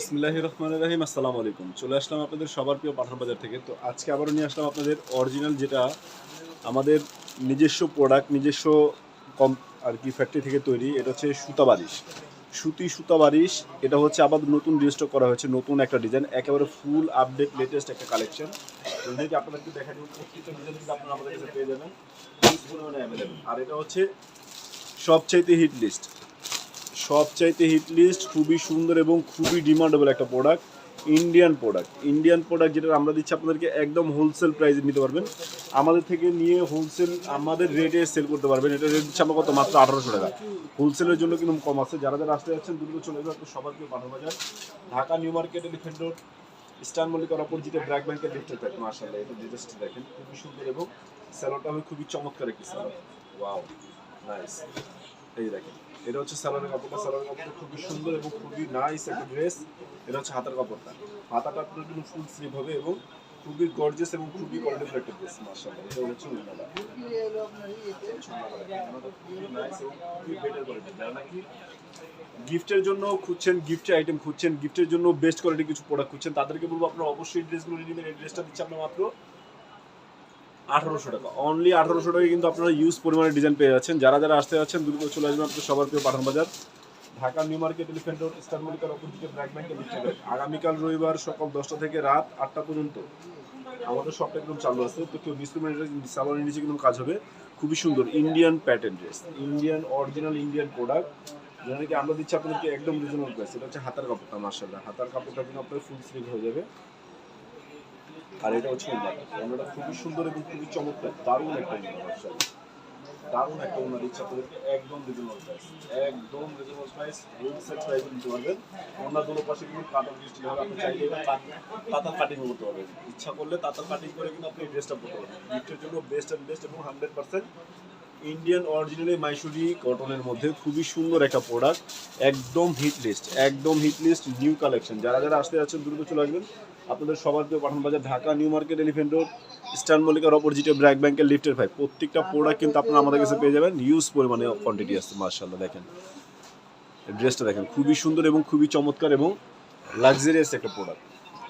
বিসমিল্লাহ রহমান রাহিম, আসসালামু আলাইকুম। চলে আসলাম আপনাদের সবার প্রিয় পাঠান বাজার থেকে। তো আজকে আবারও নিয়ে আসলাম আপনাদের অরিজিনাল যেটা আমাদের নিজস্ব প্রোডাক্ট নিজস্ব কম আর কি ফ্যাক্টরি থেকে তৈরি, এটা হচ্ছে সুতা বারিশ সুতি সুতা বারিশ এটা হচ্ছে আবার নতুন রিস্টক করা হয়েছে, নতুন একটা ডিজাইন একেবারে ফুল আপডেট লেটেস্ট একটা কালেকশন যদি দেখা প্রত্যেকটা ডিজাইন কিন্তু আপনারা আমাদের কাছে পেয়ে যাবেন। আর এটা হচ্ছে সবচাইতে হিট লিস্ট সবচাইতে হিট লিস্ট খুবই সুন্দর এবং খুবই ডিমান্ডেবল একটা product Indian product Indian product যেটা আমরা দিচ্ছি আপনাদেরকে একদম হোলসেল প্রাইসে নিতে পারবেন। আমাদের থেকে নিয়ে হোলসেল আমাদের রেটে সেল করতে পারবেন। এটা রেট দিচ্ছি আমরা কত? মাত্র আঠারোশো টাকা। হোলসেলের জন্য কিন্তু কম আছে। যারা যারা আসতে যাচ্ছেন, দ্রুত চলে যাবে পাঠানো বাজার Dhaka new market elephant road star মল্লিকার অপোজিটে ব্র্যাক ব্যাংকের লিফটে থাকে মাসাল্লাহ এটা ডিজাস্ট দেখেন। খুবই সুন্দর এবং স্যালোটা হবে খুবই চমৎকার একটি স্যালো ওয়াও নাইস এই দেখেন। এটা হচ্ছে সালোয়ারের কাপড়টা। সালোয়ারের কাপড়টা খুবই সুন্দর এবং খুবই নাইস একটা ড্রেস এটা হচ্ছে হাতার কাপড়টা। হাতাটা আপনার জন্য ফুল স্লিভ হবে এবং খুবই গর্জিয়াস এবং খুবই কোয়ালিটিফুল একটা ড্রেস মাশাআল্লাহ। এটা হচ্ছে উন্নতা গিফটের জন্য খুঁজছেন, গিফটের আইটেম খুঁজছেন, গিফটের জন্য বেস্ট কোয়ালিটি কিছু প্রোডাক্ট খুঁজছেন, তাদেরকে বলব আপনারা অবশ্যই ড্রেসগুলো নিয়ে নেবেন। এই ড্রেসটা দিচ্ছে আপনার মাত্র আঠারোশো টাকা। অনলি আঠারোশো টাকায় কিন্তু আপনারা ইউজ পরিমাণে ডিজাইন পেয়ে যাচ্ছেন। যারা যারা আসতে যাচ্ছেন দ্রুত চলে আসবেন আপনার সবার প্রিয় Pathan Bazar. Dhaka new market elephant road star মল্লিকার অপোজিটে ব্র্যাক ব্যাংকের লিফটে আগামীকাল রবিবার সকাল দশটা থেকে রাত আটটা পর্যন্ত আমাদের শপটা একদম চালু আছে। তো কেউ মিনিটের সালোয়ারের নিচে কিন্তু কাজ হবে। খুবই সুন্দর Indian pattern dress Indian original Indian product যেটা নাকি আমরা দিচ্ছি আপনাদেরকে একদম রিজনেবল প্রাইস এটা হচ্ছে হাতার কাপড়টা মার্শাল্লাহ হাতার কাপড়টা কিন্তু আপনার ফুল স্লিভ হয়ে যাবে। আর এটা হচ্ছে ওনাটা খুবই সুন্দর এবং খুবই চমৎকার, দারুণ একটা ওনার দারুণ একটা ওনার ইচ্ছা আপনাদেরকে একদম রিজনেবল প্রাইস একদম রিজনেবল প্রাইস হোলসেল প্রাইসে নিতে পারবেন। ওনার দুটো পাশে কিন্তু কাটার দৃষ্টি হবে আপনি চাইলে এটা কাট- করতে পারবেন। ইচ্ছা করলে তাতার কাটিং করে কিন্তু আপনি ড্রেসটা পরতে পারবেন। গিফটের জন্য বেস্ট অ্যান্ড বেস্ট এবং hundred percent Indian originally Mysuri কটনের মধ্যে খুবই সুন্দর একটা প্রোডাক্ট একদম হিট লিস্ট একদম হিট লিস্ট নিউ কালেকশন যারা যারা আসতে যাচ্ছেন, দ্রুত চলে আসবেন। আপনাদের সবার প্রিয় Pathan Bazar Dhaka new market elephant road star মল্লিকার অপোজিটে ব্র্যাক ব্যাংকের লিফটের ভাই প্রত্যেকটা প্রোডাক্ট কিন্তু আপনারা আমাদের কাছে পেয়ে যাবেন। ইউজ পরিমাণে কোয়ান্টিটি আছে মার্শাল্লাহ দেখেন। ড্রেসটা দেখেন, খুবই সুন্দর এবং খুবই চমৎকার এবং লাক্সারিয়াস একটা প্রোডাক্ট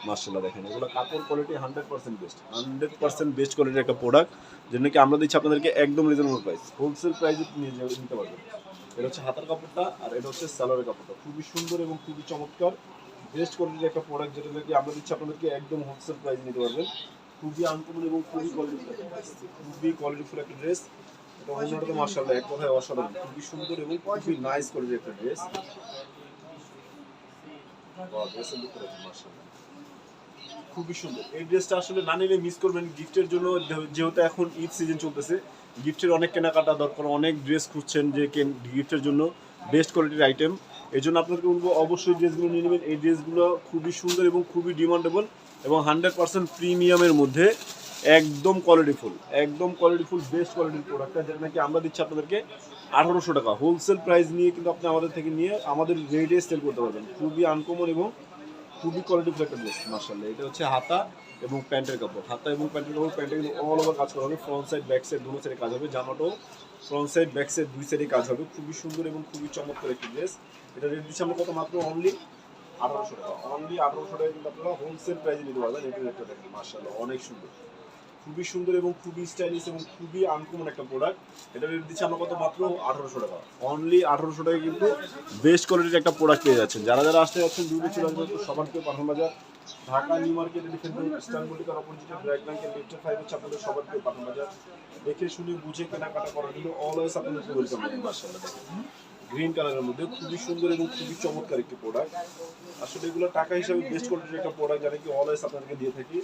মার্শাল্লাহ দেখেন, এগুলো কাপড় quality hundred percent best hundred percent best কোয়ালিটির একটা প্রোডাক্ট যেটা নাকি আমরা দিচ্ছি আপনাদেরকে একদম রিজনেবল প্রাইস হোলসেল প্রাইসে নিয়ে নিতে পারবেন। এটা হচ্ছে হাতার কাপড়টা আর এটা হচ্ছে সালোয়ারের কাপড়টা। খুবই সুন্দর এবং খুবই চমৎকার। বেস্ট কোয়ালিটির একটা প্রোডাক্ট যেটা নাকি আমরা দিচ্ছি, আপনাদেরকে একদম হোলসেল প্রাইসে নিতে পারবেন। খুবই আনকমন এবং খুবই কোয়ালিটিফুল খুবই কোয়ালিটিফুল একটা ড্রেস এটা অন্যটা তো মার্শাল্লাহ এক কথায় অসাধারণ। খুবই সুন্দর এবং খুবই নাইস কোয়ালিটির একটা ড্রেস খুবই সুন্দর। এই ড্রেসটা আসলে না নিলে মিস করবেন গিফটের জন্য। যেহেতু এখন ঈদ সিজন চলতেছে গিফটের অনেক কেনাকাটা দরকার, অনেক ড্রেস খুঁজছেন যে কেন গিফটের জন্য বেস্ট কোয়ালিটির আইটেম এই জন্য আপনাকে বলব, অবশ্যই ড্রেসগুলো নিয়ে নেবেন। এই ড্রেসগুলো খুবই সুন্দর এবং খুবই ডিমান্ডেবল এবং হান্ড্রেড পার্সেন্ট প্রিমিয়ামের মধ্যে একদম কোয়ালিটিফুল একদম কোয়ালিটিফুল বেস্ট কোয়ালিটির প্রোডাক্টটা যেটা নাকি আমরা দিচ্ছি আপনাদেরকে আঠারোশো টাকা। হোলসেল প্রাইস নিয়ে কিন্তু আপনি আমাদের থেকে নিয়ে আমাদের রেটে সেল করতে পারবেন। খুবই আনকমন এবং খুবই কোয়ালিটিফুল একটা ড্রেস মার্শাল্লাহ এটা হচ্ছে হাতা এবং প্যান্টের কাপড়। হাতা এবং প্যান্টের কাপড় প্যান্টে কিন্তু অল ওভার কাজ করা হবে। ফ্রন্ট সাইড ব্যাক সাইড দুটো সাইডে কাজ হবে। জামাটাও ফ্রন্ট সাইড ব্যাক সাইড দুই সাইডে কাজ হবে। খুবই সুন্দর এবং খুবই চমৎকার একটি ড্রেস এটা রেট দিচ্ছি আমরা কত? মাত্র অনলি আঠারোশো টাকা। অনলি আঠারোশো টাকা কিন্তু আপনারা হোলসেল প্রাইসে নিতে পারবেন। এটা রেটটা দেখেন মার্শাল্লাহ অনেক সুন্দর। খুবই সুন্দর এবং খুবই স্টাইলিশ এবং খুবই আনকমন একটা প্রোডাক্ট এটা রেট দিচ্ছি আমরা কত? মাত্র আঠারোশো টাকা। অনলি আঠারোশো টাকা কিন্তু বেস্ট কোয়ালিটির একটা প্রোডাক্ট পেয়ে যাচ্ছেন। যারা যারা আসতে যাচ্ছেন দুটো চলে আসবেন তো সবার কেউ Pathan Bazar. Dhaka new market elephant road স্টান অপোজিটে ব্র্যাক ব্যাংকের লিফটের ফাইভ হচ্ছে আপনাদের সবার পাঠান বাজার দেখে শুনে বুঝে কেনাকাটা করার জন্য অলওয়েজ আপনাদের ওয়েলকাম গ্রিন কালারের মধ্যে খুবই সুন্দর এবং খুবই চমৎকার একটি প্রোডাক্ট আসলে এগুলো টাকা হিসাবে বেস্ট কোয়ালিটির একটা প্রোডাক্ট জানি কি অলওয়েজ আপনাদেরকে দিয়ে থাকি।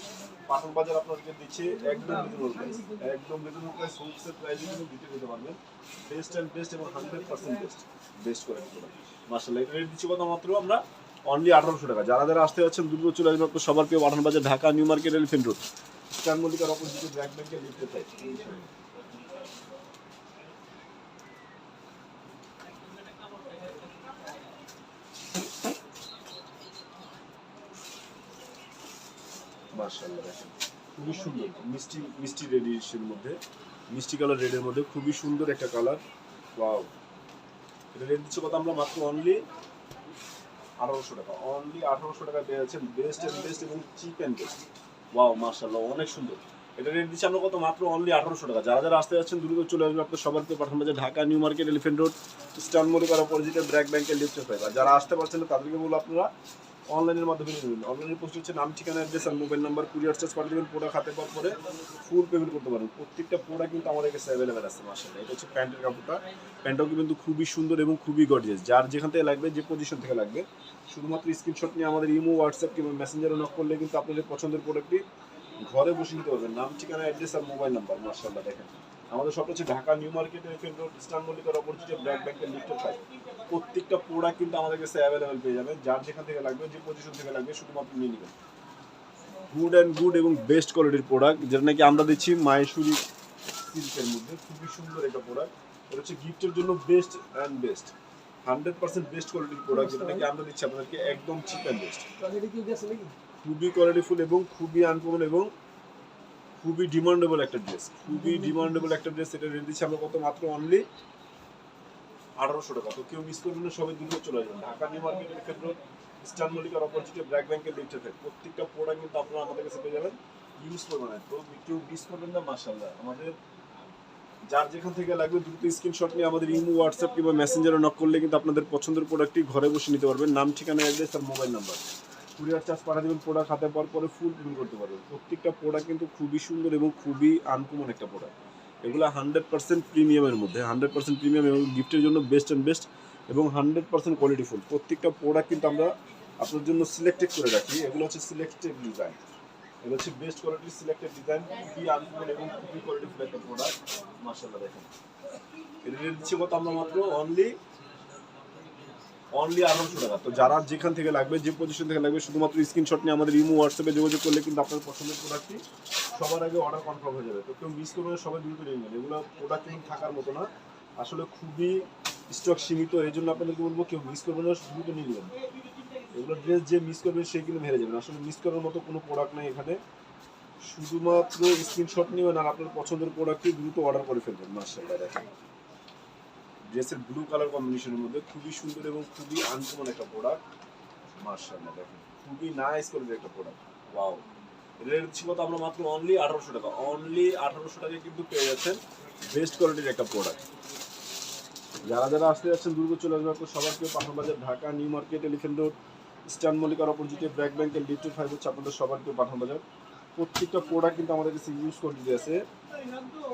পাথর বাজার আপনাদেরকে দিচ্ছে একদম রিজনেবল প্রাইস একদম রিজনেবল প্রাইস হোলসেল প্রাইসে কিন্তু দিতে দিতে পারবেন। বেস্ট অ্যান্ড বেস্ট এবং hundred percent best best quality product মার্শাল্লাহ এটা রেট দিচ্ছি কত মাত্র আমরা? অনলি আঠারোশো টাকা। যারা যারা আসতে যাচ্ছেন দ্রুত চলে আসবেন সবার প্রিয় Pathan Bazar Dhaka, new market, elephant road. Star মল্লিকার অপোজিটে ব্র্যাক সাইড মার্শাল্লাহ দেখেন। খুবই সুন্দর। মিষ্টি মিষ্টি রেডিশের মধ্যে। মিষ্টি কালার রেডের মধ্যে। খুবই সুন্দর একটা কালার। ওয়াও। এটা রেট দিচ্ছে কত আমরা মাত্র অনলি আঠারোশো টাকা। অনলি আঠারোশো টাকা পেয়ে যাচ্ছেন বেস্ট অ্যান্ড বেস্ট এবং চিপ অ্যান্ড বেস্ট ওয়াও মার্শাল্লাহ অনেক সুন্দর। এটা রেট দিচ্ছি আমরা কত? মাত্র অনলি আঠারোশো টাকা। যারা যারা আসতে যাচ্ছেন, দ্রুত চলে আসবে আপনার প্রিয় Pathan Bazar Dhaka new market elephant road স্টান করা পরিচিত ব্র্যাক ব্যাংকের লিফ্ট আর যারা আসতে পারছেন তাদেরকে বলব আপনারা অনলাইনের মাধ্যমে নিয়ে নেবেন অনলাইনের পোস্ট হচ্ছে নাম, ঠিকানা অ্যাড্রেস আর মোবাইল নাম্বার কুরিয়ার চার্জ পাঠিয়ে দেবেন প্রোডাক্ট হাতে পাওয়ার পরে ফুল পেমেন্ট করতে পারেন প্রত্যেকটা প্রোডাক্ট কিন্তু আমাদের কাছে অ্যাভেলেবেল আছে মাসাল্লাহ এটা হচ্ছে প্যান্টের কাপড়টা প্যান্টটাও কিন্তু খুবই সুন্দর এবং খুবই গর্জিয়াস যার যেখান থেকে লাগবে, যে পজিশন থেকে লাগবে। শুধুমাত্র স্ক্রিনশট নিয়ে আমাদের ইমো হোয়াটসঅ্যাপ কিংবা মেসেঞ্জারে নক করলে কিন্তু আপনাদের পছন্দের প্রোডাক্টটি ঘরে বসে নিতে পারবেন। নাম, ঠিকানা অ্যাড্রেস আর মোবাইল নাম্বার মার্শাল্লাহ দেখেন। আমাদের সব হচ্ছে ঢাকা নিউ মার্কেটের এফএন রোড ইস্টার্ন মল্লিকার ব্র্যাক ব্যাংকের লিফটের পাই প্রত্যেকটা প্রোডাক্ট কিন্তু আমাদের কাছে অ্যাভেলেবেল পেয়ে যাবেন যার যেখান থেকে লাগবে যে পজিশন থেকে লাগবে শুধুমাত্র নিয়ে নেবেন। গুড অ্যান্ড গুড এবং বেস্ট কোয়ালিটির প্রোডাক্ট যেটা নাকি আমরা দিচ্ছি মায়েশুরি সিল্কের মধ্যে খুবই সুন্দর একটা প্রোডাক্ট এটা হচ্ছে গিফটের জন্য best and best hundred percent best কোয়ালিটির প্রোডাক্ট যেটা নাকি আমরা দিচ্ছি আপনাদেরকে একদম চিপ অ্যান্ড বেস্ট খুবই কোয়ালিটিফুল এবং খুবই আনকমন এবং খুবই ডিমান্ডেবল একটা ড্রেস খুবই ডিমান্ডেবল একটা ড্রেস এটা রেট দিচ্ছি আমরা কত মাত্র অনলি আঠারোশো টাকা। তো কেউ মিস করবেন না, সবাই দ্রুত চলে আসবেন ঢাকা নিউ মার্কেটের ক্ষেত্রে স্টার মল্লিকার অপোজিটে ব্র্যাক ব্যাংকের লিফটে থাকে প্রত্যেকটা প্রোডাক্ট কিন্তু আপনারা আমাদের কাছে পেয়ে যাবেন ইউজ করবেন তো কেউ মিস করবেন না মার্শাল্লাহ আমাদের যার যেখান থেকে লাগবে দ্রুত স্ক্রিনশট নিয়ে আমাদের ইমো হোয়াটসঅ্যাপ কিংবা মেসেঞ্জারে নক করলে কিন্তু আপনাদের পছন্দের প্রোডাক্টটি ঘরে বসে নিতে পারবেন। নাম, ঠিকানা অ্যাড্রেস আর মোবাইল নাম্বার কুরিয়ার চার্জ পাঠা দেবেন প্রোডাক্ট হাতে পাওয়ার পরে ফুল পেমেন্ট করতে পারবেন। প্রত্যেকটা প্রোডাক্ট কিন্তু খুবই সুন্দর এবং খুবই আনকমন একটা প্রোডাক্ট এগুলো হান্ড্রেড পার্সেন্ট প্রিমিয়ামের মধ্যে হান্ড্রেড পার্সেন্ট প্রিমিয়াম এবং গিফটের জন্য বেস্ট অ্যান্ড বেস্ট এবং হান্ড্রেড পার্সেন্ট কোয়ালিটিফুল প্রত্যেকটা প্রোডাক্ট কিন্তু আমরা আপনার জন্য সিলেক্টেড করে রাখি। এগুলো হচ্ছে সিলেক্টেড ডিজাইন এগুলো হচ্ছে বেস্ট কোয়ালিটির সিলেক্টেড ডিজাইন খুবই আনকমন এবং খুবই কোয়ালিটিফুল একটা প্রোডাক্ট মার্শাল্লাহ দেখেন। এটা দিচ্ছি কত আমরা মাত্র? অনলি অনলি আঠারোশো টাকা তো যারা যেখান থেকে লাগবে যে পজিশন থেকে লাগবে শুধুমাত্র স্ক্রিনশট নিয়ে আমাদের ইমো হোয়াটসঅ্যাপে যোগাযোগ করলে কিন্তু আপনার পছন্দের প্রোডাক্টটি সবার আগে অর্ডার কনফার্ম হয়ে যাবে। তো কেউ মিস করবে না, সবাই দ্রুত নিয়ে নেবেন এগুলো প্রোডাক্ট কিন্তু থাকার মতো না। আসলে খুবই স্টক সীমিত এই জন্য আপনাদেরকে বলব কেউ মিস করবে না দ্রুত নিয়ে নেবেন। এগুলো ড্রেস যে মিস করবে সে কিন্তু হেরে যাবেন আসলে মিস করার মতো কোনো প্রোডাক্ট নেই এখানে। শুধুমাত্র স্ক্রিনশট নেবেন আর আপনার পছন্দের প্রোডাক্টটি দ্রুত অর্ডার করে ফেলবেন মাসে দেখেন। ড্রেসের ব্লু কালার কম্বিনেশনের মধ্যে খুবই সুন্দর এবং খুবই আনকমন একটা প্রোডাক্ট মার্শাল্লাহ দেখেন, খুবই নাইস কোয়ালিটির একটা প্রোডাক্ট ওয়াও রেট ছিল তো আমরা মাত্র অনলি আঠারোশো টাকা। অনলি আঠারোশো টাকায় কিন্তু পেয়ে যাচ্ছেন বেস্ট কোয়ালিটির একটা প্রোডাক্ট যারা যারা আসতে যাচ্ছেন দ্রুত চলে আসবে আপনার সবার কেউ Pathan Bazar, Dhaka, new market elephant road স্টান মল্লিকার অপোজিটে ব্র্যাক ব্যাংকের লিফটেড ফাইভ হচ্ছে আপনাদের সবার কেউ পাঠান বাজার। প্রত্যেকটা প্রোডাক্ট কিন্তু আমাদের কাছে ইউজ কোয়ালিটি আছে।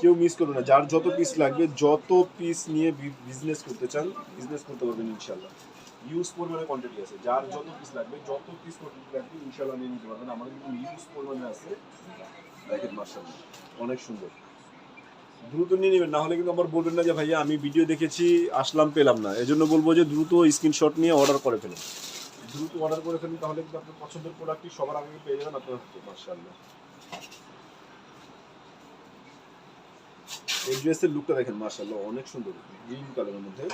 কেউ মিস করবে না। যার যত পিস লাগবে, যত পিস নিয়ে বিজনেস করতে চান বিজনেস করতে পারবেন ইনশাল্লাহ ইউজ পরিমাণে কোয়ান্টিটি আছে। যার যত পিস লাগবে, যত পিস কোয়ান্টিটি লাগবে ইনশাল্লাহ নিয়ে নিতে পারবেন। আমাদের কিন্তু ইউজ পরিমাণে আছে। দেখেন মার্শাল্লাহ অনেক সুন্দর। দ্রুত নিয়ে নেবেন। না হলে কিন্তু আবার বলবেন না যে, ভাইয়া, আমি ভিডিও দেখেছি, আসলাম, পেলাম না। এজন্য বলব যে, দ্রুত স্ক্রিনশট নিয়ে অর্ডার করে ফেলুন। দ্রুত অর্ডার করে ফেলুন, তাহলে কিন্তু আপনার পছন্দের প্রোডাক্টটি সবার আগে পেয়ে যাবেন আপনার। মার্শাল্লাহ এই ড্রেসের লুকটা দেখেন মার্শাল্লাহ অনেক সুন্দর। গ্রিন কালারের মধ্যে।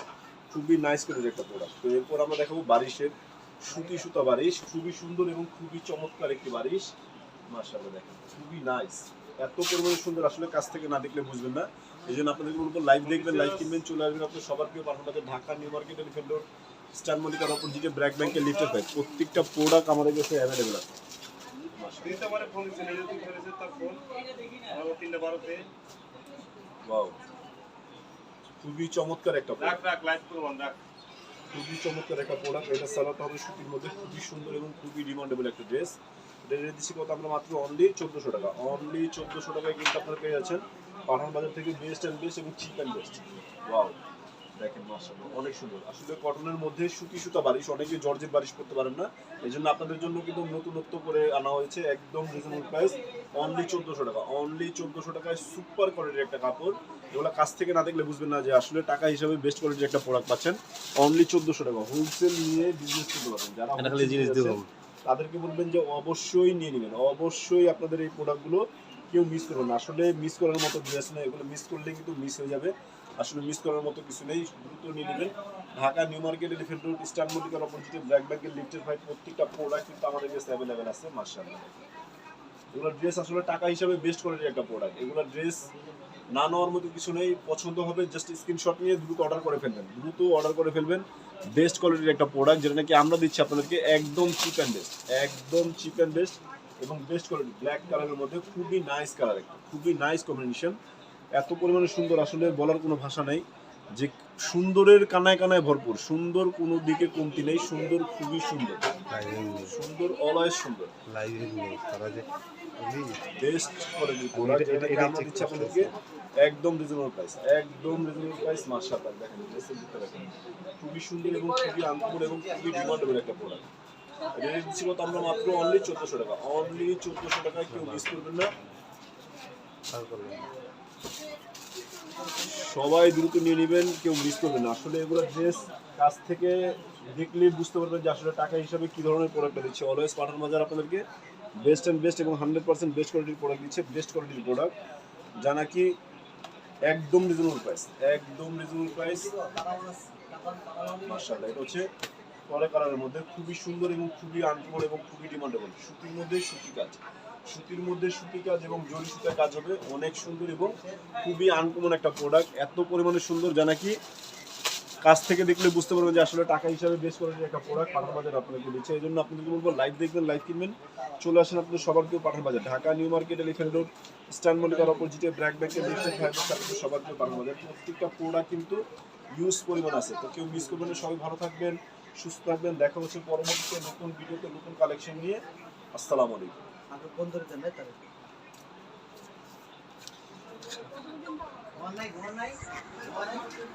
খুবই নাইস একটা প্রোডাক্ট তো এরপর আমরা দেখাবো বারিশের সুতি সুতা বারিশ। খুবই সুন্দর এবং খুবই চমৎকার একটি বারিশ। মার্শাল্লাহ দেখেন, খুবই নাইস এত পরিমাণে সুন্দর, আসলে কাছ থেকে না দেখলে বুঝবেন না। এই জন্য আপনাদেরকে বলব লাইভ দেখবেন লাইভ কিনবেন, চলে আসবেন আপনার সবার প্রিয় পাঠাতে Dhaka, new market elephant road, star মল্লিকার অপোজিটে ব্র্যাক ব্যাংকের লিফটের পাই প্রত্যেকটা প্রোডাক্ট আমাদের কাছে অ্যাভেলেবেল আছে। বারে ফোন দিচ্ছে নিজে তুই করেছে তার ফোন তিনটা বারোতে। ওয়াও খুবই চমৎকার একটা রাখ প্রোডাক্ট রাখ লাইভ করলাম রাখ। খুবই চমৎকার একটা প্রোডাক্ট এটা সালাতে হবে সুতির মধ্যে। খুবই সুন্দর এবং খুবই ডিমান্ডেবল একটা ড্রেস এটা রেট দিচ্ছি কত? আমরা মাত্র অনলি চোদ্দোশো টাকা। অনলি চোদ্দোশো টাকায় কিন্তু আপনারা পেয়ে যাচ্ছেন। পাঠান বাজার থেকে বেস্ট অ্যান্ড বেস্ট এবং চিপ অ্যান্ড বেস্ট ওয়াও দেখেন মাশাআল্লাহ অনেক সুন্দর। আসলে কটনের মধ্যে সুতি সুতা বারিশ অনেকে জর্জেট বারিশ করতে পারেন না। এই জন্য আপনাদের জন্য কিন্তু নতুনত্ব করে আনা হয়েছে একদম রিজনেবল প্রাইস অনলি চোদ্দোশো টাকা। অনলি চোদ্দোশো টাকায় সুপার কোয়ালিটির একটা কাপড়। এগুলো কাছ থেকে না দেখলে বুঝবেন না যে আসলে টাকা হিসাবে বেস্ট কোয়ালিটির একটা প্রোডাক্ট পাচ্ছেন। অনলি চোদ্দোশো টাকা। হোলসেল নিয়ে বিজনেস করতে যারা জিনিস তাদেরকে বলবেন যে অবশ্যই নিয়ে নেবেন। অবশ্যই আপনাদের এই প্রোডাক্টগুলো কেউ মিস করবেন না। আসলে মিস করার মতো ড্রেস না এগুলো মিস করলে কিন্তু মিস হয়ে যাবে। আসলে মিস করার মতো কিছু নেই, দ্রুত নিয়ে নেবেন। Dhaka, new market, elephant road, eastern মল্লিকার অপোজিটে ব্ল্যাক ব্যাগের লিফটের ফাইভ প্রত্যেকটা প্রোডাক্ট কিন্তু আমাদের কাছে অ্যাভেলেবেল আছে মার্শাল্লাহ এগুলো ড্রেস আসলে টাকা হিসাবে বেস্ট কোয়ালিটির একটা প্রোডাক্ট এগুলো ড্রেস না নেওয়ার মতো কিছু নেই, পছন্দ হবে জাস্ট স্ক্রিনশট নিয়ে দ্রুত অর্ডার করে ফেলবেন। দ্রুত অর্ডার করে ফেলবেন বেস্ট কোয়ালিটির একটা প্রোডাক্ট যেটা নাকি আমরা দিচ্ছি আপনাদেরকে একদম চিপ অ্যান্ড বেস্ট একদম চিপ অ্যান্ড বেস্ট এবং বেস্ট কোয়ালিটি ব্ল্যাক কালারের মধ্যে খুবই নাইস কালার একটা, খুবই নাইস কম্বিনেশন এত পরিমাণে সুন্দর আসলে বলার কোনো ভাষা নেই। যে সুন্দরের কানায় কানায় ভরপুর সুন্দর কোনো দিকে কমতি নেই সুন্দর খুবই সুন্দর। সুন্দর অলওয়েজ সুন্দর? বেস্ট আপনাদেরকে একদম রিজনেবল প্রাইস একদম রিজনেবল প্রাইস মাশাআল্লাহ দেখেন ড্রেসের ভিতরে খুবই সুন্দর এবং খুবই আনকমন এবং খুবই ডিমান্ডেবল একটা প্রোডাক্ট এটা দিচ্ছি কত? আমরা মাত্র অনলি চোদ্দোশো টাকা অনলি চোদ্দোশো টাকায় কেউ মিস করবেন না। সবাই দ্রুত নিয়ে নেবেন, কেউ মিস করবেন আসলে এগুলো ড্রেস কাছ থেকে দেখলে বুঝতে পারবেন যে আসলে টাকা হিসাবে কি ধরনের প্রোডাক্টটা দিচ্ছে। অলওয়েজ পাঠান বাজার আপনাদেরকে বেস্ট অ্যান্ড বেস্ট এবং হান্ড্রেড পার্সেন্ট বেস্ট কোয়ালিটির প্রোডাক্ট দিচ্ছে বেস্ট কোয়ালিটির প্রোডাক্ট যা নাকি একদম রিজনেবল প্রাইস একদম রিজনেবল প্রাইস মার্শাল্লাহ এটা হচ্ছে পরে কালারের মধ্যে খুবই সুন্দর এবং খুবই আনকমন এবং খুবই ডিমান্ডেবল সুতির মধ্যে সুতি কাজ। সুতির মধ্যে সুতি কাজ এবং জরি সুতার কাজ হবে। অনেক সুন্দর এবং খুবই আনকমন একটা প্রোডাক্ট এত পরিমাণে সুন্দর যা নাকি কাছ থেকে দেখলে বুঝতে পারবেন যে আসলে টাকা হিসাবে বেশ করে একটা প্রোডাক্ট পাঠান বাজার আপনাদেরকে দিচ্ছে। এই জন্য আপনাদেরকে বলব লাইভ দেখবেন লাইভ কিনবেন। চলে আসেন আপনাদের সবার কেউ Pathan Bazar. Dhaka, new market elephant road stand মল্লিকার অপোজিটে ব্র্যাক ব্যাকের লিফটের ফাইভের সবার কেউ পাঠান বাজার। প্রত্যেকটা প্রোডাক্ট কিন্তু ইউজ পরিমাণ আছে। তো কেউ মিস করবেন সবাই ভালো থাকবেন। সুস্থ থাকবেন। দেখা হচ্ছে পরবর্তীতে নতুন ভিডিওতে, নতুন কালেকশন নিয়ে। আসসালামু আলাইকুম। Online online online